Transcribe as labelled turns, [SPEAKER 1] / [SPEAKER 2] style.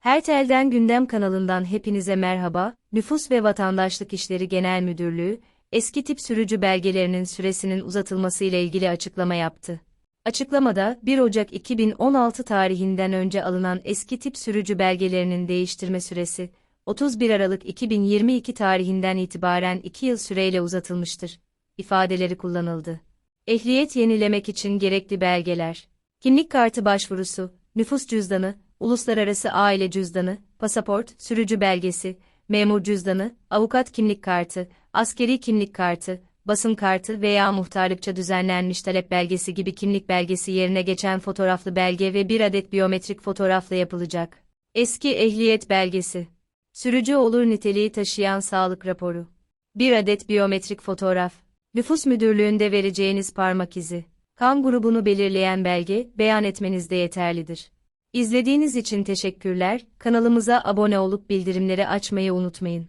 [SPEAKER 1] Her telden gündem kanalından hepinize merhaba. Nüfus ve Vatandaşlık İşleri Genel Müdürlüğü, eski tip sürücü belgelerinin süresinin uzatılması ile ilgili açıklama yaptı. Açıklamada 1 Ocak 2016 tarihinden önce alınan eski tip sürücü belgelerinin değiştirme süresi 31 Aralık 2022 tarihinden itibaren 2 yıl süreyle uzatılmıştır. ifadeleri kullanıldı. Ehliyet yenilemek için gerekli belgeler. Kimlik kartı başvurusu, nüfus cüzdanı, uluslararası aile cüzdanı, pasaport, sürücü belgesi, memur cüzdanı, avukat kimlik kartı, askeri kimlik kartı, basın kartı veya muhtarlıkça düzenlenmiş talep belgesi gibi kimlik belgesi yerine geçen fotoğraflı belge ve bir adet biyometrik fotoğrafla yapılacak. Eski ehliyet belgesi. Sürücü olur niteliği taşıyan sağlık raporu. Bir adet biyometrik fotoğraf. Nüfus müdürlüğünde vereceğiniz parmak izi. Kan grubunu belirleyen belge, beyan etmenizde yeterlidir. İzlediğiniz için teşekkürler, kanalımıza abone olup bildirimleri açmayı unutmayın.